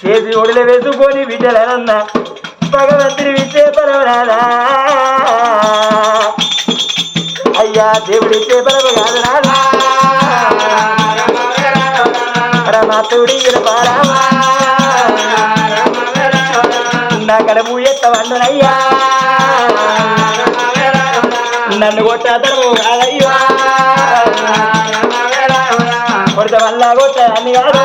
చేసి ఒడిలో వేసుకొని బిడ్డలనన్న భగవంతుని విచ్చే పరమనాదా అయ్యా దేవుడి ఇచ్చే పరమ కాదు నాదా పరమాత్ముడి పారామా నా కడము ఎత్త వండనయ్యా నన్ను కొట్టాదను కాదయ్యా. కొడత వల్ల కొట్ట కాదు.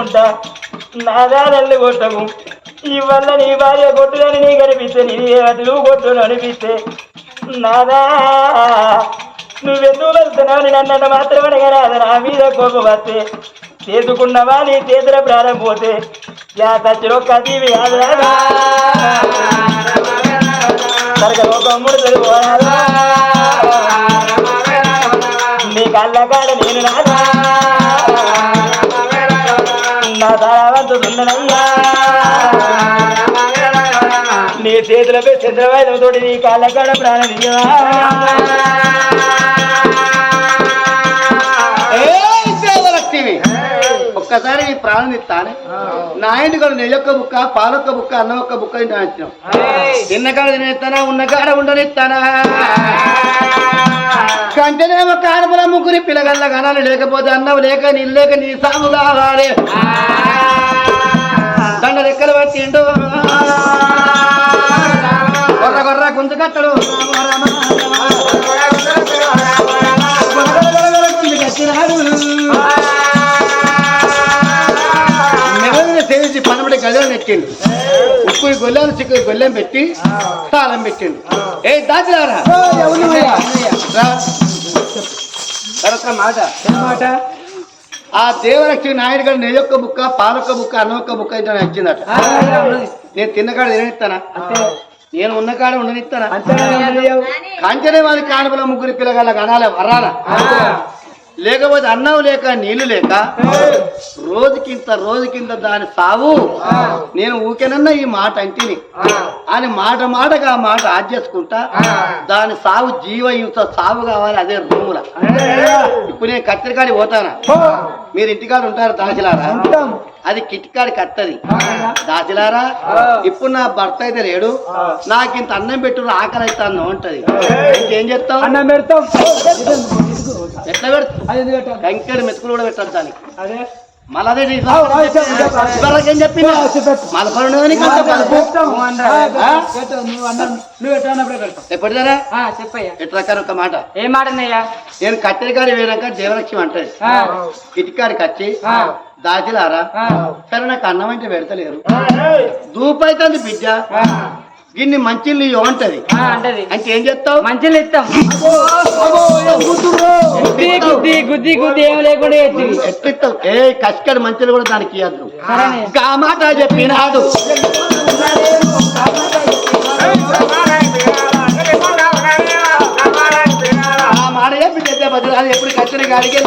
ఉంటా నాదా నల్లు కొట్టము నీ భార్య కొట్టుదని నీకు కనిపిస్తే నీ అతులు కొట్టును అనిపిస్తే నాదా నువ్వెందుకు వెళ్తున్నావు? నన్ను అన్న మాత్రమే రాదు నా మీద కోపం వస్తే చేసుకున్నవా నీ చేతుల ప్రారంభం పోతే యా తచ్చిరో కదీవి కాదురా. నీ కళ్ళ కాడ నేను నాదా నా నీ చేతులపై చంద్రవాయుధంతో నీ కాళ్ళ కాడ ప్రాణం ఒక్కసారి ఈ ప్రాణం ఇస్తాను నా ఇంటి కూడా నెయ్యొక్క బుక్క పాలొక్క బుక్క అన్నం ఒక్క బుక్క ఇంటి వచ్చినాం తిన్న కాడ తినేస్తానా ఉన్న కాడ ఉండనిస్తానా? కంటేనేమో కారపుల ముగ్గురి పిల్లగల్ల గనాలు లేకపోతే అన్నం లేక నీళ్ళు లేక నీ సాము కావాలి. దండ రెక్కలు పట్టిండు గొర్ర గొర్ర గుంజు కట్టడు. మెల్లగా సేవించి పనబడి గదిలో నెట్టిండు. ఉప్పు గొల్లెను చిక్కు గొల్లెం పెట్టి తాళం పెట్టిండు. ఏ దాచిరారా మాట మాట ఆ దేవలక్ష్మి నాయుడు గారు నెయ్యొక్క బుక్క పాలొక్క బుక్క అన్నొక్క బుక్క ఇంత వచ్చిందట నేను తిన్న కాడ తిననిస్తానా? నేను ఉన్న కాడ ఉండనిస్తానా? కంచనే వారి కానుకల ముగ్గురు పిల్లగాళ్ళ అనాలే వరాలా. లేకపోతే అన్నం లేక నీళ్ళు లేక రోజుకింత రోజుకింత దాని సావు. నేను ఊకేనన్నా ఈ మాట అంటిని. అని మాట మాటగా ఆ మాట ఆచేసుకుంటా దాని సావు జీవ హింస సావు కావాలి అదే రూముల. ఇప్పుడు నేను కత్తిరికాడి పోతానా? మీరు ఇంటికాడ ఉంటారు దాచిలారా? అది కిటికాడి కత్తది దాచిలారా? ఇప్పుడు నా భర్త అయితే లేడు. నాకు ఇంత అన్నం పెట్టు ఆకలి అయితే అన్నం ఉంటది ఇంకేం చెప్తావు అన్నం పెడతాం. ఎట్లా పెడతావు? కంకెడు మెతుకులు కూడా పెట్టాలి దానికి. అదే. మళ్ళీ ఏం చెప్పింది ఎప్పటిదారా? చెప్పయ్యా. ఎట్లా ఒక మాట? ఏం మాటన్నయ్యా నేను కట్టెలకాడి పోయినాక దేవలక్ష్మి అంటది. కిటికాడికి వచ్చి దాచిలారా? ఆ, సరే నాకు అన్నం అంటే పెడతలేరు. దూపైతుంది బిడ్డ. ఆ, గిన్ని మంచిళ్ళు ఆ, అంటది. అంటే ఏం చెప్తావు మంచిలు ఇస్తాం. గుద్ది గుద్ది గుద్ది గుద్ది ఏం లేకుండా ఎత్తివి ఎట్లిస్తావు ఏ కష్కడి మంచిలు కూడా దానికి ఇవ్వద్దు. గా మాట చెప్పినాడు. ఆ మాట చెప్పి ఎప్పుడు కచ్చిన గాడికి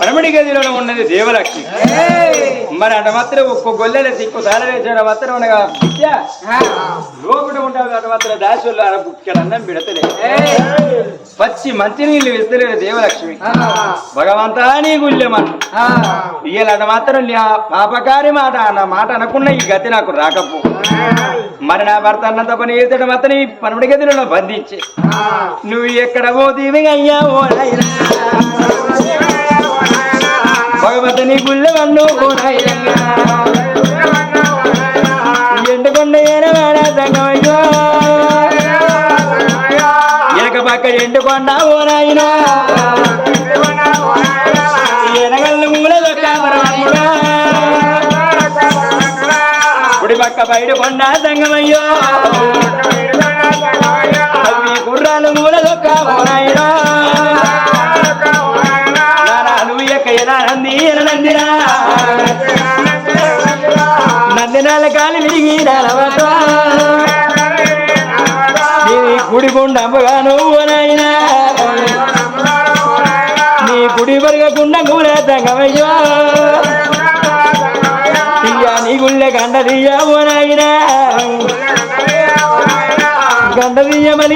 పరమడి గదిలో ఉన్నది దేవలక్ష్మి. మరి అంట మాత్రం ఒక్క గొల్లెల సిక్కు సాల వేసాడు మాత్రం అనగా విద్య లోపల ఉంటావు అంట మాత్రం దాసులు అర బుక్కడ అన్నం పెడతలే పచ్చి మంచి నీళ్ళు ఇస్తలేదు దేవలక్ష్మి. భగవంతా నీ గుళ్ళెమన్. ఇయ్యాలంట మాత్రం పాపకారి మాట నా మాట అనకుండా ఈ గతి నాకు రాకపో. మరి నా భర్త అన్నంత పని చేసేట మాత్రం ఈ పరమడి గదిలో బంధించి. నువ్వు ఎక్కడ పోతీవి అయ్యా ఓ. భగవతుని గుళ్ళ వన్ను ఓ నాయనా. ఎండుకొండ ఏనవాడ సంగమయ్యో ఎనక పక్క ఎండుకొండ ఓ నాయనా ఎనగల్లు మూల దొక్క పరమాత్ముడా. కుడి పక్క బయట కొండ సంగమయ్యో గుర్రాలు మూల దొక్క నువ్వు ఎక్క నందినాల కాలి విరిగి నీ గుడి గుండమ్మగా నువ్వునైనా. నీ గుడి బరగకుండా కూడా తంగమయ్యో. తీయా నీ గుళ్ళె గండ తీయవు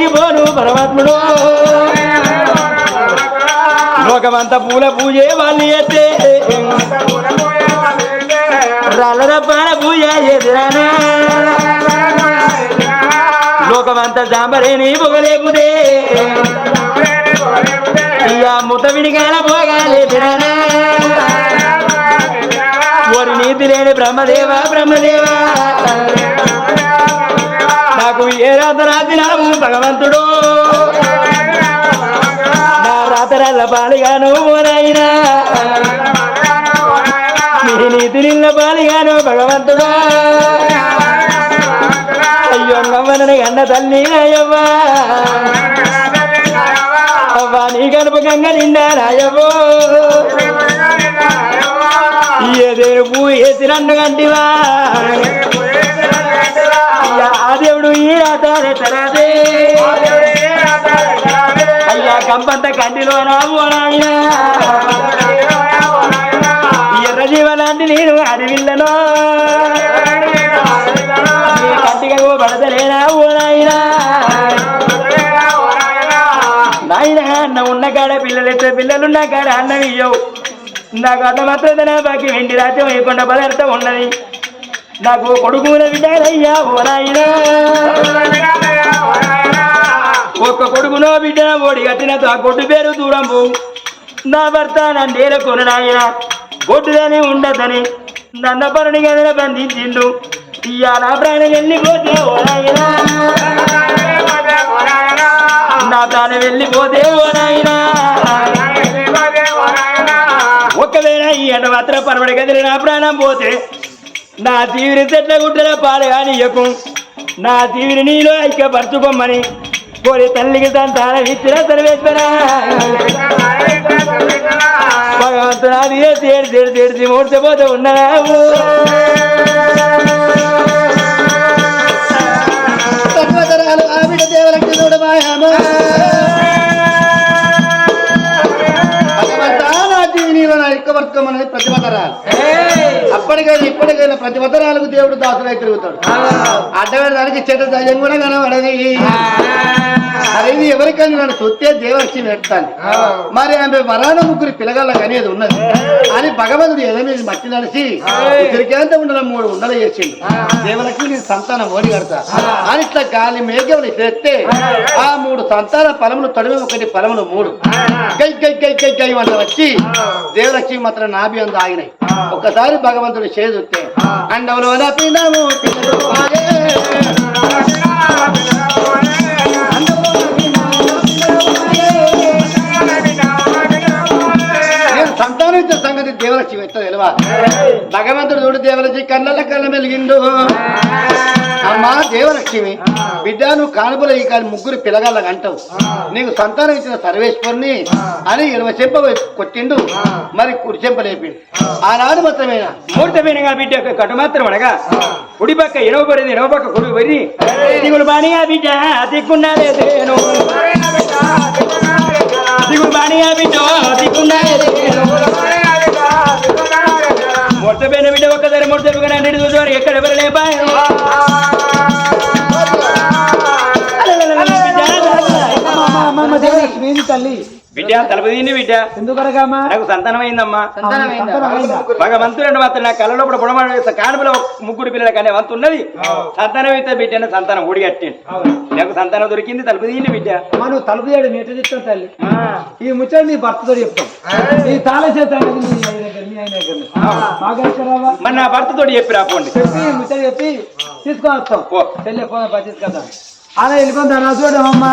పోను పరమాత్ముడు. లోకమంతా పూల పూజే వాళ్ళు ఎత్తే పాల పూజ ఎదురానా? లోకమంతా జాంబరేని పొగలేపుదే ఇక ముత విడిగాల పోగాలేదురానా ఓరి నీతి లేని బ్రహ్మదేవ బ్రహ్మదేవ. నాకు ఏ రాత్రి రాసినావు భగవంతుడు. పాతరాల రాతరల్ల పాలిగాను ఓనైనా నీ నీతి నిల్ల పాలిగాను భగవంతుడా. అయ్యో నవ్వనని అన్న తల్లి అయ్యవ్వా అవ్వా నీ గర్భగంగా నిండా రాయవ్వో ఏదేను పూ వేసి రెండు గంటివా అయ్యా దేవుడు ఈ రాతారే తరాదే కంపంత కంటిలో నా పోనాయనా ఎర్ర జీవలాంటి నేను అడవిల్లను. కంటికకు పడతలేనా ఓ నాయనా నాయన అన్న ఉన్న కాడ పిల్లలెత్తే పిల్లలున్న కాడ అన్నం ఇయ్యవు. నాకు అన్న మాత్రం బాకి వెండి రాజ్యం వేయకుండా పదార్థం ఉన్నది. నాకు కొడుకుల బిడ్డారయ్యా ఓ నాయనా ఒక్క కొడుకునో బిడ్డన ఓడి కట్టినతో ఆ కొట్టు పేరు దూరం నా భర్త నన్నేల కొనడాయన గొడ్డుదని ఉండదని నన్న పరుని గదిన బంధించిండు. ఇయ్యాల ప్రాణం వెళ్ళిపోతే ఓ నా ప్రాణం వెళ్ళిపోతే ఓ ఒకవేళ ఈ ఎండ మాత్రం పరమడి గదిలి నా ప్రాణం పోతే నా తీవిని చెట్ల గుడ్డల పాలు కాని నా తీవిని నీలో ఐక్యపరచుకోమని కోరి తల్లికి సంతానం ఇచ్చిన సర్వేశ్వర భగవంతుడు అది తేడి తేడి తేడిచి మూర్చపోతే ఉన్నావు ఆవిడ దేవలక్ష్మి చూడమాయామ జీవనీలో నా ఇక్క వర్తమన్నది ప్రతిభతరాలు అప్పటికైనా ఇప్పటికైనా ప్రతిభతరాలకు దేవుడు దాసులై తిరుగుతాడు. అడ్డమైన దానికి చెడ్డ దయ్యం కూడా కనబడది ఇది ఎవరికైనా నన్ను చూస్తే దేవలక్ష్మి పెడతాను మరి ఆమె వరాన ముగ్గురు పిల్లగాళ్ళకి అనేది ఉన్నది. అని భగవంతుడు ఎదమీది మట్టి నడిచి ఉసిరికేంత ఉండల మూడు ఉండలు చేసిండు. దేవలక్ష్మి నేను సంతానం ఓడి కడతా. అని ఇట్లా గాలి మేఘములు తెస్తే ఆ. మూడు సంతాన ఫలములు తొడిమి ఒకటి ఫలములు మూడు. గై గై గై గై గై వచ్చి దేవలక్ష్మి మాత్రం నాభి అందు ఆగినాయి. ఒక్కసారి భగవంతుడు చేదుతే అండవులో పిండము పిల్లలు సంగతి దేవలక్ష్మి ఎంత తెలివా భగవంతుడు చూడు దేవలక్ష్మి కళ్ళ కళ్ళ మెలిగిండు. అమ్మా దేవలక్ష్మి బిడ్డ నువ్వు కానుపుల ఈ ముగ్గురు పిల్లగాళ్ళకి అంటావు నీకు సంతానం ఇచ్చిన సర్వేశ్వరుని అని ఇరవై చెంప కొట్టిండు. మరి కుడి చెంప లేపిండు. ఆనాడు మాత్రమేనా? మూర్తమైన బిడ్డ యొక్క కటు మాత్రం అనగా కుడి పక్క ఎడవ పడింది ఎడవ పక్క కుడి పడి దిగులు బానిగా బిడ్డ దిక్కున్నాలేదేను దిగులు బానిగా బిడ్డ దిక్కున్నాలేదేను మూర్తమైన బిడ్డ ఒక్కసారి మూర్తగా అంటే చూసేవారు ఎక్కడ ఎవరు లేపాయను మీది తల్లి బిడ్డ తలపు దీన్ని బిడ్డ. ఎందుకనకమ్మా నాకు సంతానం అయిందమ్మా సంతానమైందా? భగవంతుడు మాత్రం నా కళ్ళలో కూడా పొడమాడ కానుపులో ముగ్గురు పిల్లల కానీ వంతు ఉన్నది. సంతానం అయితే బిడ్డ సంతానం ఊడిగట్టిండు నాకు సంతానం దొరికింది తలుపు దీన్ని బిడ్డ. నువ్వు తలుపు చేయడం ఎట్లా చెప్తావు తల్లి? ఈ ముచ్చట నీ భర్తతో చెప్తాం. ఈ తాళ చేత మీ ఆయన దగ్గర మీ ఆయన దగ్గర మాకు ఎక్కరావా మరి నా భర్తతోటి చెప్పి రాపోండి చెప్పి ముచ్చట చెప్పి తీసుకొని వస్తాం. చెల్లె పా తీసుకొద్దాం అలా వెళ్ళిపోతాను చూడమ్మా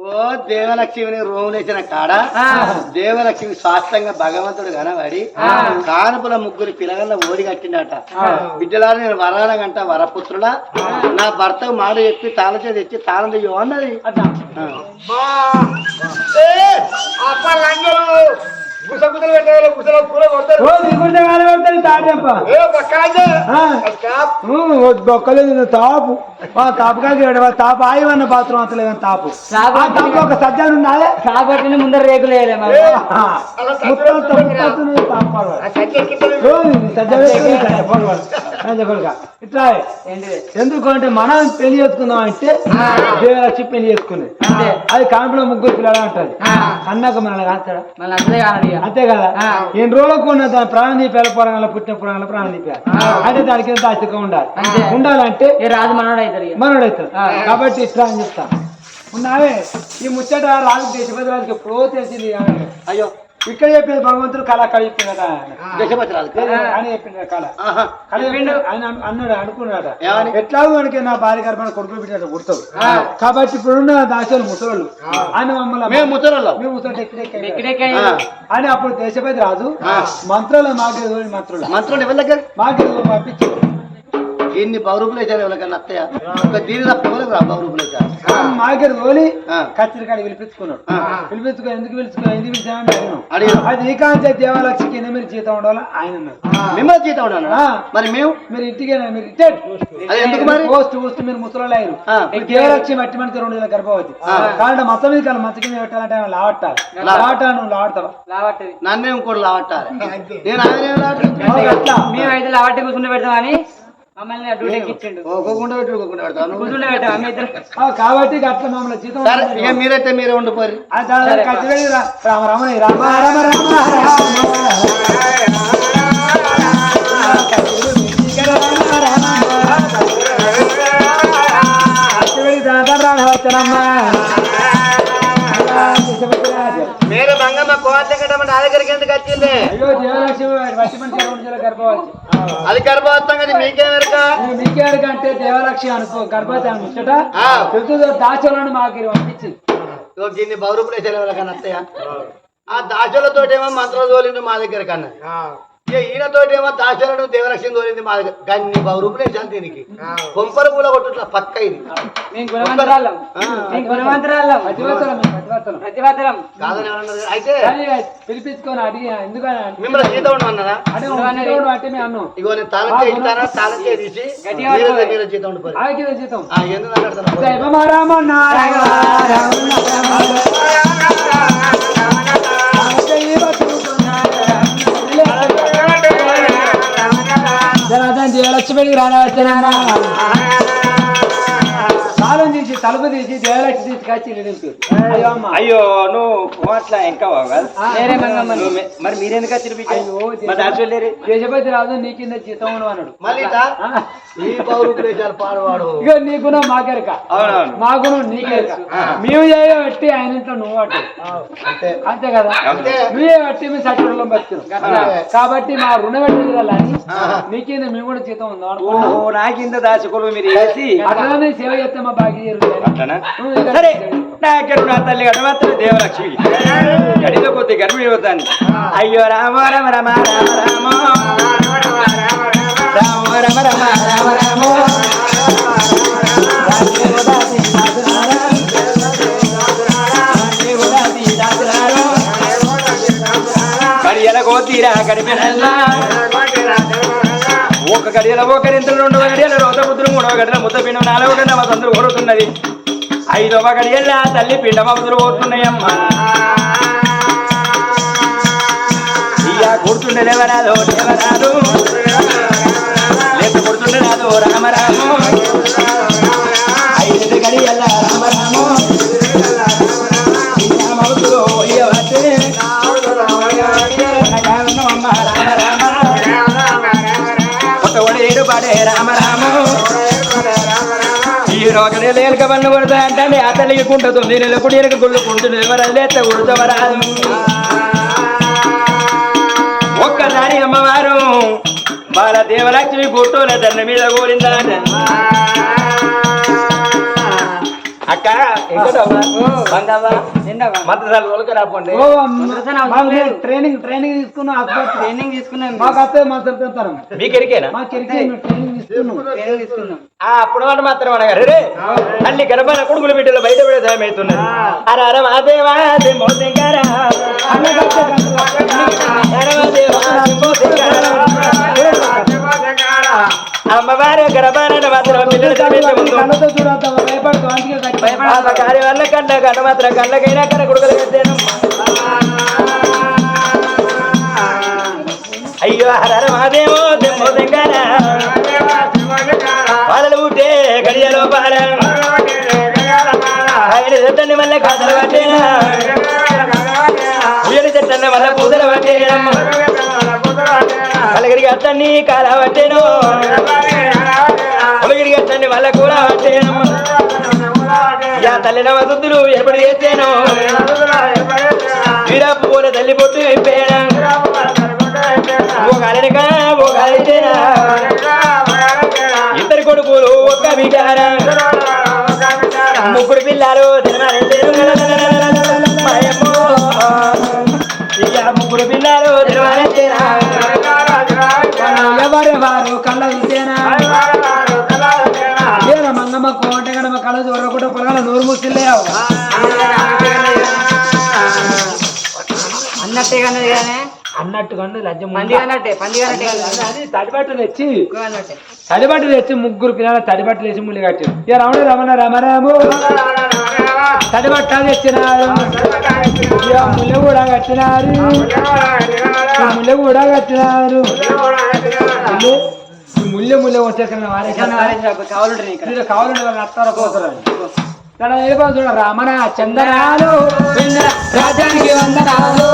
ఓ దేవలక్ష్మిని రూమ్ లేచిన కాడ దేవలక్ష్మి స్వాస్థంగా భగవంతుడు కనబడి కానుపుల ముగ్గురు పిల్లగల్ల ఓడి కట్టిండట బిడ్డలారా నేను వరాలగంట వరపుత్రుడా? నా భర్త మాట చెప్పి తాళం చేసి తెచ్చి తాళం తాపు. తాపు కాకి ఆ తాపు ఆయవన్న బాత్రూమ్ తాపు. తాపు ఒక సజ్జాను ఉన్నాయే ముందర రేకులు వేయలే సజ్జా వేసుకొని ఇట్లా ఎందుకు అంటే మనం పెళ్ళి చేసుకుందాం అంటే దేవలక్ష్మి పెళ్ళి చేసుకునేది అది కాంపులో ముగ్గురు పిల్లలు అంటది అన్నాక మనల్ని కాస్తాడా? అంతే కదా ఎన్ని రోజులకు ఉన్న దాని ప్రాణం దీపాల పురాణాల పుట్టిన పురాణాల ప్రాణం దీపాలి అంటే దానికి ఎంత ఆస్తిగా ఉండాలి? ఉండాలంటే రాజు మనోడు అవుతాడు ఇక. మనోడు అవుతాడు కాబట్టి ఇట్లా అని చెప్తా ఉన్నావే? ఈ ముచ్చట రాజు దేశపతి రాజుకి ఎప్పుడో తెలిసింది అయ్యో ఇక్కడ చెప్పింది భగవంతుడు కళ అక్కడ చెప్పింది కదా ఆయన. రాదు చెప్పింది కళ. కళ చెప్పిండు ఆయన అను- అన్నాడు అనుకున్నాడు. ఏమని? ఎట్లాగో మనకి నా భార్య గర్భాన్ని కొడుకులు పెట్టినట్టు గుర్తావు. కాబట్టి ఇప్పుడున్న దాసోళ్ళు ముసలోళ్ళు ఆయన మమ్మల్ని మేము అప్పుడు దేశపతి రాజు మంత్రాలు మాకే మంత్రులు. మంత్రులు ఎవరి దగ్గర? మాకే పంపించారు. దీన్ని బహు రూపాయలు వేసాను ఎవరికన్నా అత్తయ్య దీని తప్ప రా బహు రూపాయలు వేసాను తోలి కచ్చరికాడి పిలిపించుకున్నాడు. పిలిపించుకో ఎందుకు పిలుచుకున్నా ఎందుకు పిలిచామని అది ఏకాంత దేవాలక్ష్మికి ఎన్ని మీరు జీతం ఉండాలి? ఆయన మిమ్మల్ని జీతం ఉండాలి? మరి మేము? మీరు ఇంటికి మీరు అది ఎందుకు మరి? పోస్ట్ పోస్ట్ మీరు ముసలాళ్ళు అయ్యారు. దేవాలక్ష్మి మట్టి మనిషి రెండు వేల గర్భవతి. కారణం మొత్తం మీద కాలం మంచి కింద పెట్టాలంటే ఆమె లావట్టాలి? లావట్టాలి నువ్వు లావట్టవా? లావట్టాలి నన్నే ఇంకోటి లావట్టాలి. నేను ఆయన మేమైతే లావట్టే కూర్చుని పెడతామని కాబట్టి అట్లా మమ్మల్ని జీతం మీరైతే మీరే ఉండిపోయి రామ రామ రామ రామ మీరు మంగమ్మ కోట నా దగ్గరికి ఎందుకు వచ్చింది అయ్యో జీవలక్ష్మి అది గర్భవతం కదా మీకేమెరక మీకేమెరక అంటే దేవలక్ష్మి అనుకో గర్భవతి ముచ్చట? తెలుసు మాకు పంపించింది దీన్ని బౌరూపులే సెలవుల కన్నా ఆ దాచోలతోటేమో మంత్రం జోలిండు మా దగ్గర కన్నా. ఈయనతోటేమో దాశరథుడు దేవలక్ష్మి కోరింది మా గన్ని బాబు రూపులేశాను దీనికి. కొంపర పూల కొట్టు పక్క ఇది అయితే జీతం లక్ష్మణికి రానవచ్చున్నారా స్నానం తీసి తలుపు తీసి దేవలక్ష్మి తీసి కాచి అయ్యో నువ్వు పోట్లా ఇంకా మరి మీరెందుకు వచ్చి మరి రాదు నీకు జీతం అన్నాడు మళ్ళీ ఇక నీ గుణం మాకెరక మా గుణం నీకెరక మేము చేయ పెట్టి ఆయన ఇంట్లో నువ్వు అంతే కదా నువ్వే పెట్టి మేము కాబట్టి మా రుణ పెట్టాలని నీకేంద మేము కూడా జీతం ఉందా నాకింద దాచుకోలు మీరు అట్లానే సేవ చేస్తే మా బాగా సరే తల్లి గడవత్తలు దేవలక్ష్మి గడిలో కొద్ది గర్భం ఇవ్వతాను అయ్యో రామ రామ రామ రామ రామ రామ తీరా కోతీరా గడిపినల్లా. ఒక గడియల ఒకరింతలు రెండవ గడియల రోత ముద్ర మూడవ గడియల ముద్ద పిండం నాలుగవ గడిన మా తండ్రి కోరుతున్నది ఐదవ గడియల తల్లి పిండమ బుద్ధులు పోతున్నాయమ్మా ఇయ్య గుర్తుండే లేవరాదు లేవరాదు. లేక గుర్తుండే రాదు రామరాము ఐదు గడియల రామరాము రామబుద్ధులు అయ్యవతే కొత్తవాడు రామ రామ ఈ రోగనే లేక పన్ను కొడతా అంటే ఆ తల్లికి కుంటుంది నెలకు ఎనక గుళ్ళు కుంటుంది ఎవరు లేత ఒక్కసారి అమ్మవారు బాల దేవలక్ష్మి గుట్టోల దండ మీద కోరిందాట అక్క. ట్రైనింగ్ ట్రైనింగ్ తీసుకున్నాం ట్రైనింగ్ తీసుకున్నాం. మాకు మీకు ఎరికేనా ట్రైనింగ్ ఆ అప్పుడు మాట మాత్రం అనగారు రే గడపన కొడుకుల బిడ్డలు బయట పడే అరే అరే మాదేవా మాదేవా. అమ్మవారి గర్భాన మాత్రం కార్య వల్ల కళ్ళ గంట మాత్రం కళ్ళకైనా కన్న కొడుకులు కట్టాను అయ్యో హర మాదేమో దెమ్మో శంకర పాలలు ఊటే గడియలో పాల ఆయన చెట్టని మళ్ళీ కాదలు పట్టేనా ఉయ్యని చెట్టన్న మళ్ళీ పట్టేనా కలగడికి అట్టని కాల పట్టేను పొలగిడికి అట్టని వల్ల కూడా పట్టేనమ్మ యా తల్లిన వసతులు ఎప్పుడు చేసాను. వీరాపు పోలే తల్లి పొట్టు అయిపోయాను ఓ గాలినక ఓ గాలితేనా ఇద్దరు కొడుకులు ఒక్క బిడ్డారా ముగ్గురు పిల్లలు తినవాలంటేను ఎవరెవారు కళ్ళ చూసేనా ఏన మంగమ్మ కోంటే కనుక కళ్ళ చూడకుండా పొలగల నోరు మూసిలేవు అన్నట్టే కన్నది కానీ అన్నట్టు కండు లజ్జ పంది అన్నట్టే పంది అన్నట్టే కన్నది. అది తడిబట్టు తెచ్చి తడిబట్టు తెచ్చి ముగ్గురు పిల్లలు తడిబట్టు తెచ్చి ముళ్ళు కట్టారు. ఇక రమణ రమణ రమరాము తడిబట్ట తెచ్చినారు ముళ్ళు కూడా కట్టినారు. ముళ్ళు కూడా కట్టినారు. ముళ్ళు ముళ్ళు వచ్చేసిన వారే కావాలంటే కావాలంటే వాళ్ళు ఏ బాగా చూడ రమణ చందనాలు రాజ్యానికి వందనాలు.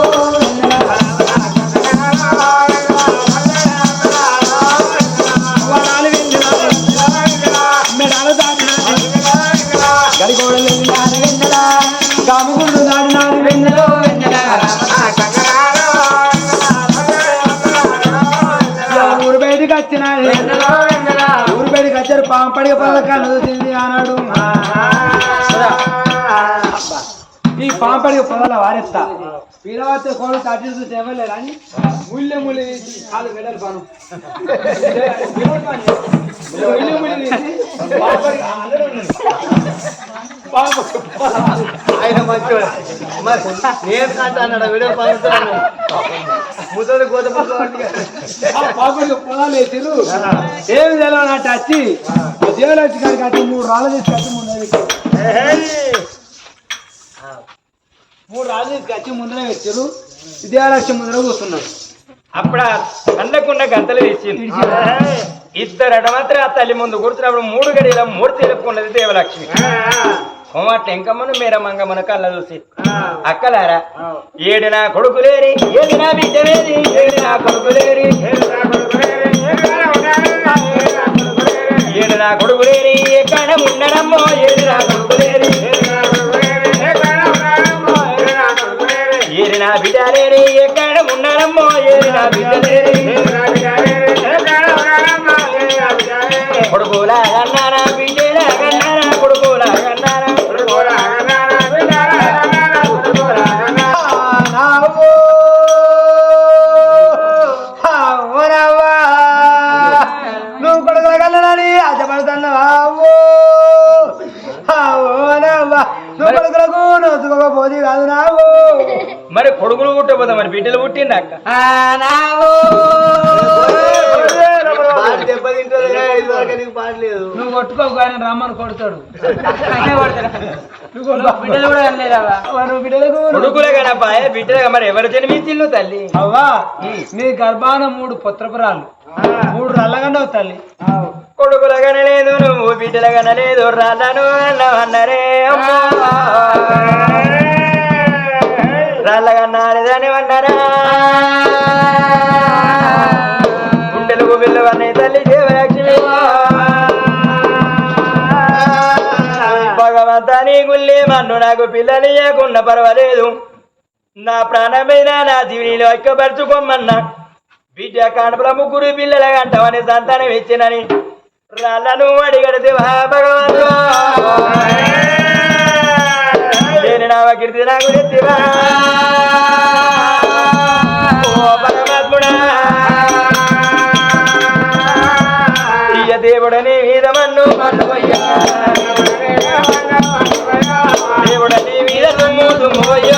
బయటికి వచ్చారు పాంపడిగ పథకాలు తింది అన్నాడు పాంపడిగ పొదల వారెత్తా. పీలవత్తే కోడు తట్టి చూసి ఇవ్వలేరు అని ముళ్ళె ముళ్ళి తీసి కాలు వెళ్ళరు పాను ముళ్ళె ముళ్ళి తీసి పొదల. ఆయన మంచివాడు మరి నేను కాంట అన్నాడు. వీడియో పంపుతున్నాను ముసలి ఆ పాపడిగ పొలాలు వేసిరు ఏమి తెలవనట్టు వచ్చి ఆ దేవలక్ష్మి గారికి వచ్చి మూడు రాళ్ళు తీసుకొచ్చి ముందర పెట్టారు. మూడు రాళ్ళు తీసుకొచ్చి ముందర పెట్టారు విద్యాలక్ష్మి ముందర కూర్చున్నారు. అప్పుడు కండకుండా గంతలు వేసింది ఇద్దరు అట మాత్రం ఆ తల్లి ముందు కూర్చున్నప్పుడు మూడు గడియల మూడు తెలుపుకున్నది దేవలక్ష్మి. కోమట్ల ఎంకమ్మను మీర మంగమ్మను కళ్ళ చూసి. అక్కలారా ఏడు నా కొడుకులేరి ఏడు నా బిడ్డలేరి ఏడు నా కొడుకులేరి. ఏడు నా కొడుకులేరి ఎక్కడ ఉండడమ్మో ఏడు నా కొడుకులేరి. నువ్వు ఆశపడుతున్నావా? నువ్వు కొడుకులకు నోచుకోకపోతే కాదు నావు మరి కొడుకులు పుట్టబోదా మరి బిడ్డలు పుట్టింది అక్క? కొట్టుకోకు ఆయన రమ్మని కొడతాడు. బిడ్డలు కూడా అనలేదావా? బిడ్డలకు కొడుకులే కనపాయ బిడ్డలుగా మరి ఎవరు జన్మించిల్లు తల్లి? అవ్వా నీ గర్భాన మూడు పుత్రపురాలు. మూడు రల్లగండవు తల్లి. కొడుకుల కనలేదు నువ్వు బిడ్డల కనలేదు రాళ్ళను అన్నరే రాళ్ళ కన్నాలేదని అన్నారా భగవంతా గుళ్ళే మన్ను నాకు పిల్లలు ఇవ్వకుండా పర్వాలేదు. నా ప్రాణమైన నా జీవినిలో ఎక్కపరుచుకోమన్నా బిడ్డ కాణపుల ముగ్గురు పిల్లల అంటామని సంతానం ఇచ్చినని రాళ్ళను అడిగడితే భగవంతు నేను నా కీర్తి నాకు ఎత్తివా దేవుడని మీద మన్ను మన్ను ময়া